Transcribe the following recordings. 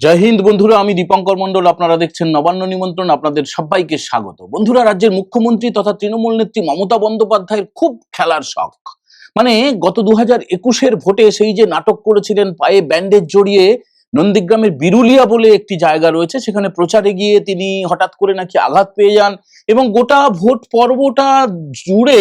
জয় হিন্দ বন্ধুরা, আমি দীপঙ্কর মন্ডল আপনারা দেখছেন নবান্ন নিমন্ত্রণ, আপনাদের সবাইকে স্বাগত। বন্ধুরা, রাজ্যের মুখ্যমন্ত্রী তথা তৃণমূল নেত্রী মমতা বন্দ্যোপাধ্যায়ের খুব খেলার শখ। মানে গত দু হাজার একুশের ভোটে সেই যে নাটক করেছিলেন, পায়ে ব্যান্ডেজ জড়িয়ে নন্দীগ্রামের বিরুলিয়া বলে একটি জায়গা রয়েছে, সেখানে প্রচারে গিয়ে তিনি হঠাৎ করে নাকি আঘাত পেয়ে যান এবং গোটা ভোট পর্বটা জুড়ে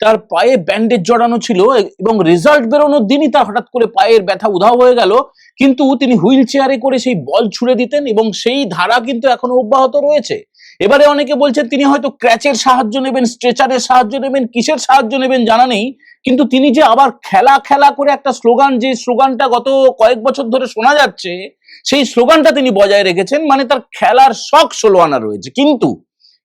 তার পায়ে ব্যান্ডেজ জড়ানো ছিল এবং রেজাল্ট বেরোনোর দিনই তার হঠাৎ করে পায়ের ব্যথা উধাও হয়ে গেল। কিন্তু তিনি হুইল চেয়ারে করে সেই বল ছুড়ে দিতেন এবং সেই ধারা কিন্তু এখনও অব্যাহত রয়েছে। এবারে অনেকে বলছেন তিনি হয়তো ক্র্যাচের সাহায্য নেবেন স্ট্রেচারের সাহায্য নেবেন, কিসের সাহায্য নেবেন জানা নেই। কিন্তু তিনি যে আবার খেলা খেলা করে একটা স্লোগান, যে স্লোগানটা গত কয়েক বছর ধরে শোনা যাচ্ছে, সেই স্লোগানটা তিনি বজায় রেখেছেন মানে তার খেলার শখ ষোলো আনা রয়েছে। কিন্তু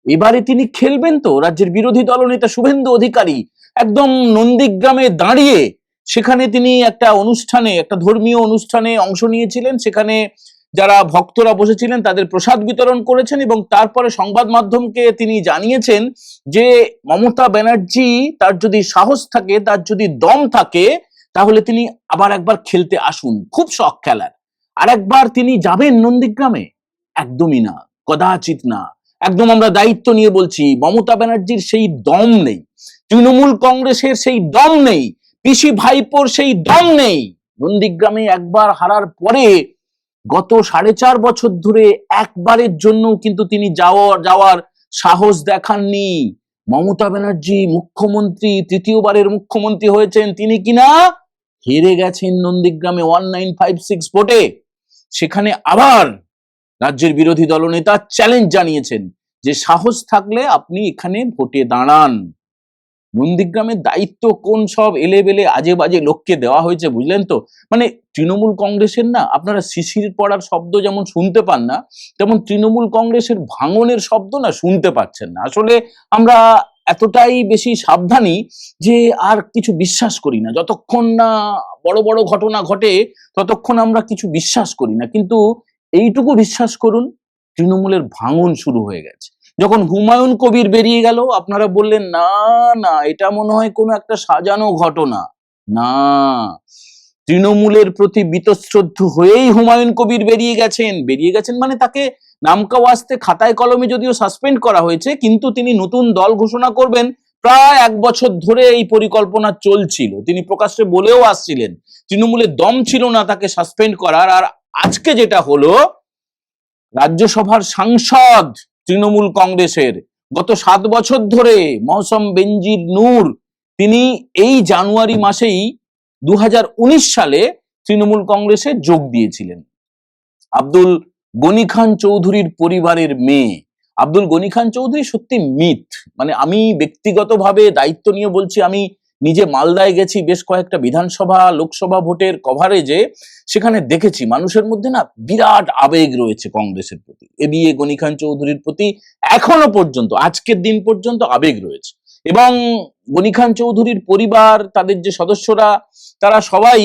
এবারে তিনি খেলবেন তো? রাজ্যের বিরোধী দলনেতা শুভেন্দু অধিকারী একদম নন্দীগ্রামে দাঁড়িয়ে সেখানে তিনি একটা অনুষ্ঠানে, একটা ধর্মীয় অনুষ্ঠানে অংশ নিয়েছিলেন। সেখানে যারা ভক্তরা বসেছিলেন তাদের প্রসাদ বিতরণ করেছেন এবং তারপরে সংবাদ মাধ্যমকে তিনি জানিয়েছেন যে মমতা ব্যানার্জি তার যদি সাহস থাকে, তার যদি দম থাকে, তাহলে তিনি আবার একবার খেলতে আসুন। খুব শখ খেলার। আর একবার তিনি যাবেন নন্দীগ্রামে? একদমই না, কদাচিৎ না। একদম আমরা দায়িত্ব নিয়ে বলছি, মমতা ব্যানার্জির সেই দম নেই, তৃণমূল কংগ্রেসের সেই দম নেই, পিসি ভাইপোর সেই দম নেই। নন্দীগ্রামে একবার হারার পরে গত সাড়ে চার বছর ধরে একবারের জন্য কিন্তু তিনি যাওয়ার যাওয়ার সাহস দেখাননি। মমতা ব্যানার্জি মুখ্যমন্ত্রী, তৃতীয়বারের মুখ্যমন্ত্রী হয়েছেন তিনি কিনা? হেরে গেছেন নন্দীগ্রামে ওয়ান নাইন ফাইভ সিক্স ভোটে। সেখানে আবার রাজ্যের বিরোধী দলনেতা চ্যালেঞ্জ জানিয়েছেন যে সাহস থাকলে আপনি এখানে ভোটে দাঁড়ান। নন্দীগ্রামের দায়িত্ব কোন সব এলে বেলে আজে বাজে লোককে দেওয়া হয়েছে বুঝলেন তো? মানে তৃণমূল কংগ্রেসের না, আপনারা শিশির পড়ার শব্দ যেমন শুনতে পান না, তেমন তৃণমূল কংগ্রেসের ভাঙনের শব্দ না শুনতে পাচ্ছেন না। আসলে আমরা এতটাই বেশি সাবধানী যে আর কিছু বিশ্বাস করি না। যতক্ষণ না বড় বড় ঘটনা ঘটে, ততক্ষণ আমরা কিছু বিশ্বাস করি না। কিন্তু এইটুকু বিশ্বাস করুন, তৃণমূলের ভাঙন শুরু হয়ে গেছে। যখন হুমায়ুন কবির বেরিয়ে গেল, আপনারা বললেন, না না, এটা মনে হয় কোনো একটা সাজানো ঘটনা। না, তৃণমূলের প্রতি বীতশ্রদ্ধ হয়েই হুমায়ুন কবির বেরিয়ে গেছেন। বেরিয়ে গেছেন মানে তাকে নামকা ওয়াস্তে খাতায় কলমে যদিও সাসপেন্ড করা হয়েছে, কিন্তু তিনি নতুন দল ঘোষণা করবেন, প্রায় এক বছর ধরে এই পরিকল্পনা চলছিল। তিনি প্রকাশ্যে বলেও আসছিলেন তৃণমূলের দম ছিল না তাকে সাসপেন্ড করার, আর আজকে যেটা হলো, রাজ্যসভার সাংসদ তৃণমূল কংগ্রেসের গত সাত বছর ধরে মৌসম বেনজির নূর, তিনি এই জানুয়ারি মাসেই দু হাজার উনিশ সালে তৃণমূল কংগ্রেসে যোগ দিয়েছিলেন। আব্দুল গনি খান চৌধুরীর পরিবারের মেয়ে। আব্দুল গনি খান চৌধুরী সত্যি মিথ। মানে আমি ব্যক্তিগতভাবে দায়িত্ব নিয়ে বলছি, আমি নিজে মালদায় গেছি বেশ কয়েকটা বিধানসভা, লোকসভা ভোটের কভারেজে সেখানে দেখেছি মানুষের মধ্যে না বিরাট আবেগ রয়েছে কংগ্রেসের প্রতি। এ বি এ, গনি খান চৌধুরীর প্রতি এখনও পর্যন্ত, আজকের দিন পর্যন্ত আবেগ রয়েছে। এবং গনি খান চৌধুরীর পরিবার, তাদের যে সদস্যরা, তারা সবাই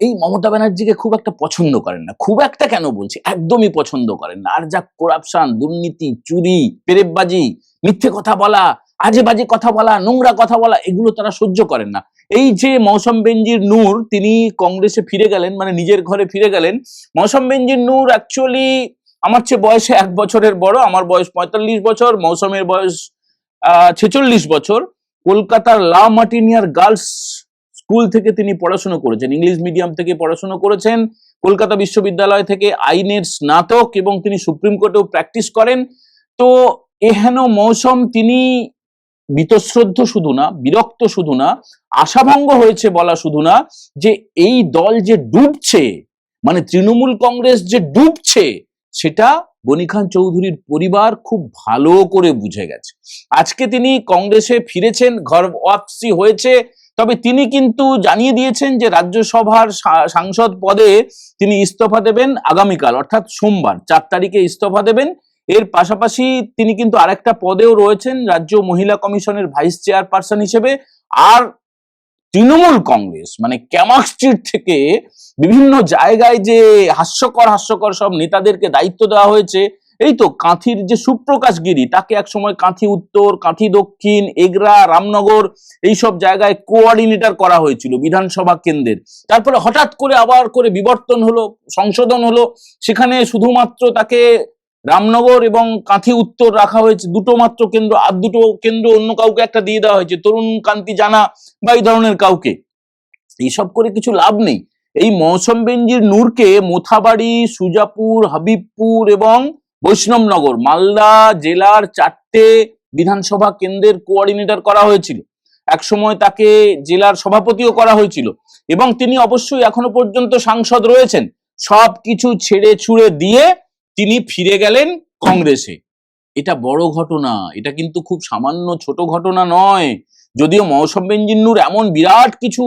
এই মমতা ব্যানার্জিকে খুব একটা পছন্দ করেন না। খুব একটা কেন বলছি? একদমই পছন্দ করেন না। আর যা করাপশন দুর্নীতি, চুরি, পেরেববাজি, মিথ্যে কথা বলা আজে বাজে কথা বলা, নোংরা কথা বলা, এগুলো তারা সহ্য করেন না। এই যে মৌসম বেনজির নূর, তিনি কংগ্রেসে ফিরে গেলেন মানে নিজের ঘরে ফিরে গেলেন। মৌসম বেনজির নূর অ্যাকচুয়ালি আমার চেয়ে বয়সে এক বছরের বড়, আমার বয়স পঁয়তাল্লিশ বছর, মৌসুমের বয়স ছেচল্লিশ বছর। কলকাতার লা মার্টিনিয়ার গার্লস স্কুল থেকে তিনি পড়াশুনো করেছেন, ইংলিশ মিডিয়াম থেকে পড়াশুনো করেছেন, কলকাতা বিশ্ববিদ্যালয় থেকে আইনের স্নাতক এবং তিনি সুপ্রিম কোর্টেও প্র্যাকটিস করেন। তো এহেন মৌসম তিনি বীতশ্রদ্ধ শুধু না, বিরক্ত শুধু না, আশাভঙ্গ হয়েছে বলা শুধু না, যে এই দল যে ডুবছে মানে তৃণমূল কংগ্রেস যে ডুবছে, সেটা গনি খান চৌধুরীর পরিবার খুব ভালো করে বুঝে গেছে। আজকে তিনি কংগ্রেসে ফিরেছেন, ঘর ওয়াপসি হয়েছে, তবে তিনি কিন্তু জানিয়ে দিয়েছেন যে রাজ্যসভার সাংসদ পদে তিনি ইস্তফা দেবেন আগামীকাল, অর্থাৎ সোমবার, চার তারিখে ইস্তফা দেবেন। এর পাশাপাশি তিনি কিন্তু আরেকটা পদেও রয়েছেন রাজ্য মহিলা কমিশনের ভাইস চেয়ারপারসন হিসেবে। আর তৃণমূল কংগ্রেস মানে ক্যামাক স্ট্রিট থেকে বিভিন্ন জায়গায় যে হাস্যকর হাস্যকর সব নেতাদেরকে দায়িত্ব দেওয়া হয়েছে, এই তো কাঁথির যে সুপ্রকাশ গিরি, তাকে একসময় কাঁথি উত্তর, কাঁথি দক্ষিণ, এগরা, রামনগর এইসব জায়গায় কোঅর্ডিনেটর করা হয়েছিল বিধানসভা কেন্দ্রের। তারপরে হঠাৎ করে আবার করে বিবর্তন হলো, সংশোধন হলো, সেখানে শুধুমাত্র তাকে রামনগর এবং কাঁথি উত্তর রাখা হয়েছে। দুটো মাত্র কেন্দ্র, আর দুটো কেন্দ্র অন্য কাউকে একটা দিয়ে দেওয়া হয়েছে। তরুণ কান্তি জানা বা এই ধরনের কাউকে। এইসব করে কিছু লাভ নেই। এই মৌসম বেঞ্জির নূরকে মোথাবাড়ি, সুজাপুর, হাবিবপুর এবং বৈষ্ণবনগর, মালদা জেলার চারটে বিধানসভা কেন্দ্রের কোঅর্ডিনেটর করা হয়েছিল। একসময় তাকে জেলার সভাপতিও করা হয়েছিল এবং তিনি অবশ্যই এখনও পর্যন্ত সাংসদ রয়েছেন। সব কিছু ছেড়ে ছুড়ে দিয়ে তিনি ফিরে গেলেন কংগ্রেসে। এটা বড় ঘটনা, এটা কিন্তু খুব সামান্য ছোট ঘটনা নয়। যদিও মৌসম বেঞ্জিন্নুর এমন বিরাট কিছু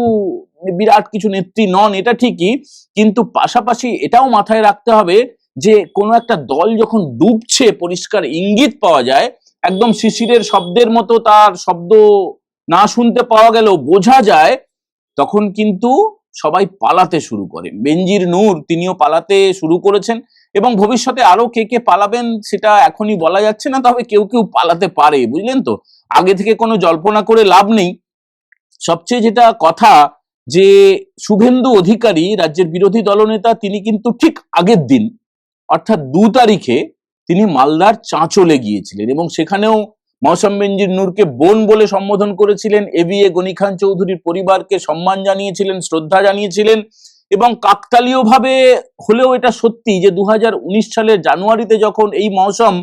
বিরাট কিছু নেত্রী নন, এটা ঠিকই, কিন্তু পাশাপাশি এটাও মাথায় রাখতে হবে যে কোনো একটা দল যখন ডুবছে, পরিষ্কার ইঙ্গিত পাওয়া যায়, একদম শিশিরের শব্দের মতো তার শব্দ না শুনতে পাওয়া গেলেও বোঝা যায়, তখন কিন্তু সবাই পালাতে শুরু করে। বেঞ্জির নূর, তিনিও পালাতে শুরু করেছেন। এবং ভবিষ্যতে আরও কে কে পালাবেন সেটা এখনই বলা যাচ্ছে না, তবে কেউ কেউ পালাতে পারে, বুঝলেন তো? আগে থেকে কোনো জল্পনা করে লাভ নেই। সবচেয়ে যেটা কথা যে শুভেন্দু অধিকারী, রাজ্যের বিরোধী দলনেতা, তিনি কিন্তু ঠিক আগের দিন, অর্থাৎ দু তারিখে তিনি মালদার চাঁচলে গিয়েছিলেন এবং সেখানেও মৌসম বেঞ্জির নূরকে বোন বলে সম্বোধন করেছিলেন। এবিএ গনি খান চৌধুরীর পরিবারকে সম্মান জানিয়েছিলেন, শ্রদ্ধা জানিয়েছিলেন। এবং কাকতালীয়ভাবে হলেও এটা সত্যি যে দু হাজার উনিশ সালের জানুয়ারিতে যখন এই মৌসম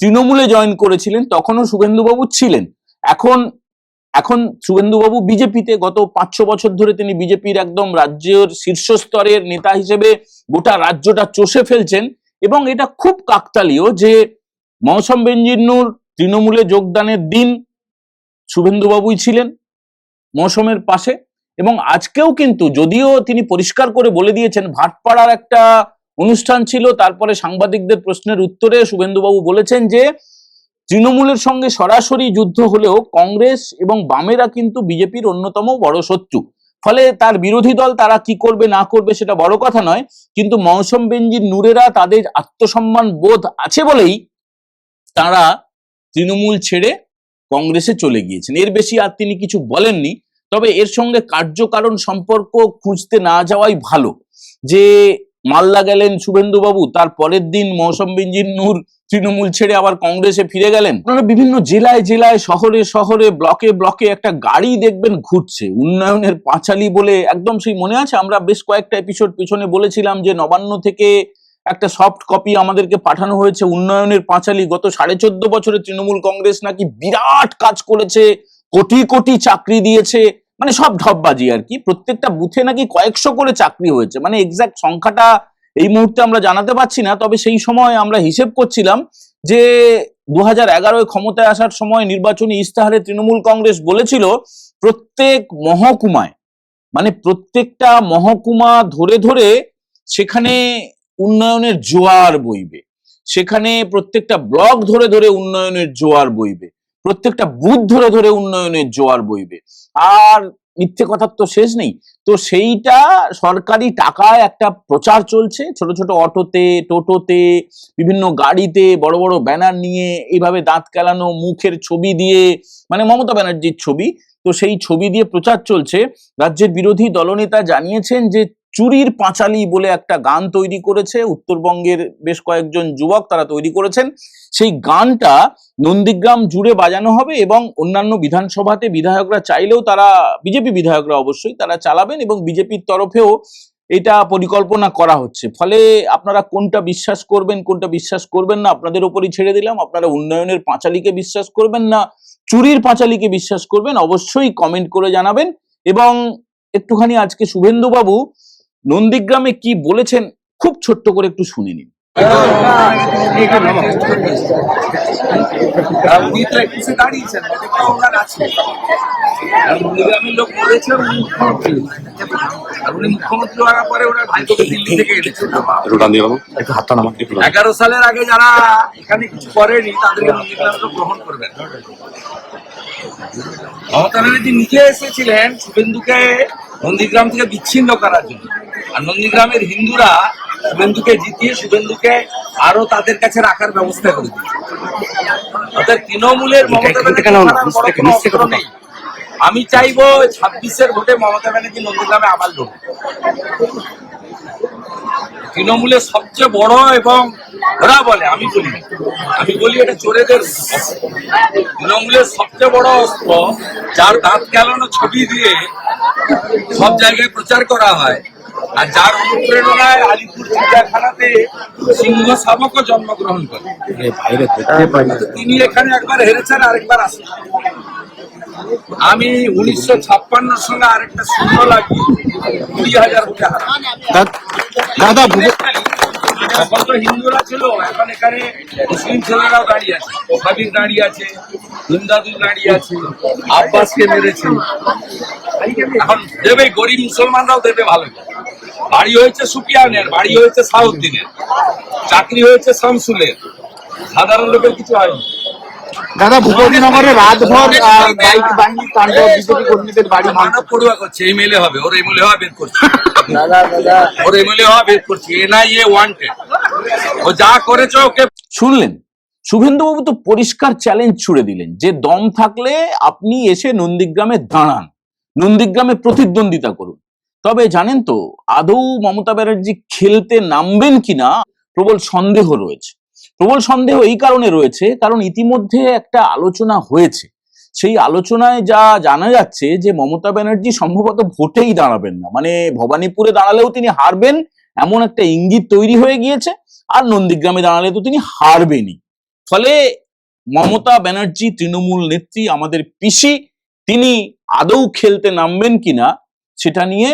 তৃণমূলে জয়েন করেছিলেন, তখনও শুভেন্দুবাবু ছিলেন। এখন এখন শুভেন্দুবাবু বিজেপিতে গত পাঁচ ছ বছর ধরে তিনি বিজেপির একদম রাজ্যের শীর্ষস্তরের নেতা হিসেবে গোটা রাজ্যটা চষে ফেলছেন এবং এটা খুব কাকতালীয় যে মৌসম বেঞ্জিন্নুর তৃণমূলে যোগদানের দিন শুভেন্দুবাবুই ছিলেন মৌসমের পাশে। এবং আজকেও কিন্তু যদিও তিনি পরিষ্কার করে বলে দিয়েছেন, ভাটপাড়ার একটা অনুষ্ঠান ছিল, তারপরে সাংবাদিকদের প্রশ্নের উত্তরে শুভেন্দুবাবু বলেছেন যে, তৃণমূলের সঙ্গে সরাসরি যুদ্ধ হলেও কংগ্রেস এবং বামেরা কিন্তু বিজেপির অন্যতম বড় শত্রু। ফলে তার বিরোধী দল তারা কি করবে, না করবে সেটা বড় কথা নয়, কিন্তু মৌসম বেঞ্জির নূরেরা তাদের আত্মসম্মান বোধ আছে বলেই তারা তৃণমূল ছেড়ে কংগ্রেসে চলে গিয়েছেন। এর বেশি আর তিনি কিছু বলেননি। তবে এর সঙ্গে কার্যকারণ সম্পর্ক খুঁজতে না যাওয়াই ভালো। যে মালদা গেলেন শুভেন্দুবাবু, তার পরের দিন মৌসম বেঞ্জির নূর তৃণমূল ছেড়ে আবার কংগ্রেসে ফিরে গেলেন। আপনারা বিভিন্ন জেলায় জেলায়, শহরে শহরে, ব্লকে ব্লকে একটা গাড়ি দেখবেন ঘুরছে। উন্নয়নের পাঁচালি বলে একদম সেই মনে আছে? আমরা বেশ কয়েকটা এপিসোড পিছনে বলেছিলাম যে নবান্ন থেকে একটা সফট কপি আমাদেরকে পাঠানো হয়েছে। উন্নয়নের পাঁচালি গত সাড়ে চোদ্দ বছরে তৃণমূল কংগ্রেস নাকি বিরাট কাজ করেছে। কোটি কোটি চাকরি দিয়েছে মানে সব ঢপবাজি আর কি। প্রত্যেকটা বুথে নাকি কয়েকশো করে চাকরি হয়েছে। মানে এক্সাক্ট সংখ্যাটা এই মুহূর্তে আমরা জানাতে পারছি না, তবে সেই সময় আমরা হিসেব করছিলাম যে দু হাজার ক্ষমতায় আসার সময় নির্বাচনী ইস্তাহারে তৃণমূল কংগ্রেস বলেছিল, প্রত্যেক মহকুমায় মানে প্রত্যেকটা মহকুমা ধরে ধরে সেখানে উন্নয়নের জোয়ার বইবে। সেখানে প্রত্যেকটা ব্লক ধরে ধরে উন্নয়নের জোয়ার বইবে। প্রত্যেকটা বুথ ধরে ধরে উন্নয়নের জোয়ার বইবে। আর মিথ্যে কথার তো শেষ নেই। তো সেইটা সরকারি টাকায় একটা প্রচার চলছে। ছোট ছোট অটোতে, টোটোতে, বিভিন্ন গাড়িতে বড় বড় ব্যানার নিয়ে এইভাবে দাঁত কেলানো, মুখের ছবি দিয়ে মানে মমতা ব্যানার্জির ছবি। তো সেই ছবি দিয়ে প্রচার চলছে। রাজ্যের বিরোধী দলনেতা জানিয়েছেন যে চুরির পাঁচালি বলে একটা গান তৈরি করেছে। উত্তরবঙ্গের বেশ কয়েকজন যুবক তারা তৈরি করেছেন। সেই গানটা নন্দীগ্রাম জুড়ে বাজানো হবে এবং অন্যান্য বিধানসভাতে বিধায়করা চাইলেও তারা, বিজেপি বিধায়করা অবশ্যই তারা চালাবেন এবং বিজেপির তরফেও এটা পরিকল্পনা করা হচ্ছে। ফলে আপনারা কোনটা বিশ্বাস করবেন, কোনটা বিশ্বাস করবেন না, আপনাদের ওপরই ছেড়ে দিলাম। আপনারা উন্নয়নের পাঁচালিকে বিশ্বাস করবেন না, চুরির পাঁচালিকে বিশ্বাস করবেন, অবশ্যই কমেন্ট করে জানাবেন। এবং একটুখানি আজকে শুভেন্দু বাবু নন্দীগ্রামে কি বলেছেন খুব ছোট্ট করে একটু শুনে নিন। উনি তো একুশে দাঁড়িয়েছেন ওনার আছে আর লোক বলেছে মুখ্যমন্ত্রী উনি মুখ্যমন্ত্রী হওয়ার পরে ওনার ভাইপোকে দিল্লি থেকে এনেছিল একটু টান দিয়ে বাবু একটু হাতটা নামা একটু টান। এগারো সালের আগে যারা এখানে কিছু করেনি তাদেরকে গ্রহণ করবেন। মমতা ব্যানার্জি নিজে এসেছিলেন শুভেন্দুকে নন্দীগ্রাম থেকে বিচ্ছিন্ন করার জন্য। আর নন্দীগ্রামের হিন্দুরা শুভেন্দুকে জিতিয়ে শুভেন্দুকে আরও তাদের কাছে রাখার ব্যবস্থা করে দিয়েছে। অর্থাৎ তৃণমূলের মমতা ব্যানার্জি নেই। আমি চাইব ছাব্বিশের ভোটে মমতা ব্যানার্জি নন্দীগ্রামে আবার লড়ুক। তৃণমূলের সবচেয়ে বড় এবং ওরা বলে আমি বলি আমি বলি এটা চোরেদের তৃণমূলের সবচেয়ে বড় অস্ত্র যার দাঁত কেলানো ছবি দিয়ে সব জায়গায় প্রচার করা হয় আর যার অনুপ্রেরণায় আলিপুর চিড়িয়াখানাতে সিংহ শাবকও জন্মগ্রহণ করে। তো তিনি এখানে একবার হেরেছেন আরেকবার আসেন। আমি উনিশশো ছাপ্পান্নর সঙ্গে আরেকটা শূন্য লাগিয়ে কুড়ি হাজার ভোটে দাদা তখন তো হিন্দুরা ছিল এখন এখানে মুসলিম ছেলেরাও দাঁড়িয়ে আছে। সাবির দাঁড়িয়ে আছে হিন্দাদুল দাঁড়িয়ে আছে আব্বাসকে মেরেছে। এখন দেবে গরিব মুসলমানরাও দেবে ভালো বাড়ি হয়েছে সুপিয়ানের বাড়ি হয়েছে সাউদ্দিনের চাকরি হয়েছে শামসুলের। সাধারণ লোকের কিছু হয়নি। দাদা ভূপতিনগরে রাতভর বাইক বাহিনী কাণ্ড বিজেপি কর্মীদের বাড়ি মানব পড়ুয়া করছে এমএলএ হবে ওর এমএলএ হওয়া বের করছে। ওর এমএলএ হওয়া বের করছে এনআইএ ওয়ান্টেড ও যা করেছে ওকে শুনলেন? শুভেন্দুবাবু তো পরিষ্কার চ্যালেঞ্জ ছুড়ে দিলেন যে দম থাকলে আপনি এসে নন্দীগ্রামে দাঁড়ান। নন্দীগ্রামে প্রতিদ্বন্দ্বিতা করুন। তবে জানেন তো, আদৌ মমতা ব্যানার্জি খেলতে নামবেন কিনা প্রবল সন্দেহ রয়েছে। প্রবল সন্দেহ এই কারণে রয়েছে, কারণ ইতিমধ্যে একটা আলোচনা হয়েছে। সেই আলোচনায় যা জানা যাচ্ছে যে মমতা ব্যানার্জি সম্ভবত ভোটেই দাঁড়াবেন না। মানে ভবানীপুরে দাঁড়ালেও তিনি হারবেন, এমন একটা ইঙ্গিত তৈরি হয়ে গিয়েছে, আর নন্দীগ্রামে দাঁড়ালে তো তিনি হারবেনই। ফলে মমতা ব্যানার্জি, তৃণমূল নেত্রী, আমাদের পিসি, তিনি আদৌ খেলতে নামবেন কিনা, সেটা নিয়ে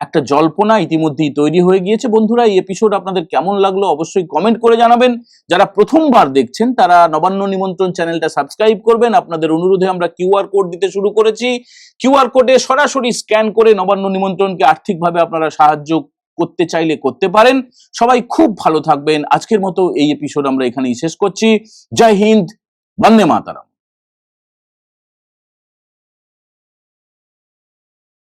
একটা জল্পনা ইতিমধ্যেই তৈরি হয়ে গিয়েছে। বন্ধুরা, এই এপিসোড আপনাদের কেমন লাগল অবশ্যই কমেন্ট করে জানাবেন। যারা প্রথমবার দেখছেন, তারা নবান্ন নিমন্ত্রণ চ্যানেলটা সাবস্ক্রাইব করবেন। আপনাদের অনুরোধে আমরা কিউআর কোড দিতে শুরু করেছি। কিউআর কোডে সরাসরি স্ক্যান করে নবান্ন নিমন্ত্রণকে আর্থিকভাবে আপনারা সাহায্য করতে চাইলে করতে পারেন। সবাই খুব ভালো থাকবেন। আজকের মতো এই এপিসোড আমরা এখানেই শেষ করছি। জয় হিন্দ, বন্দে মাতারাম।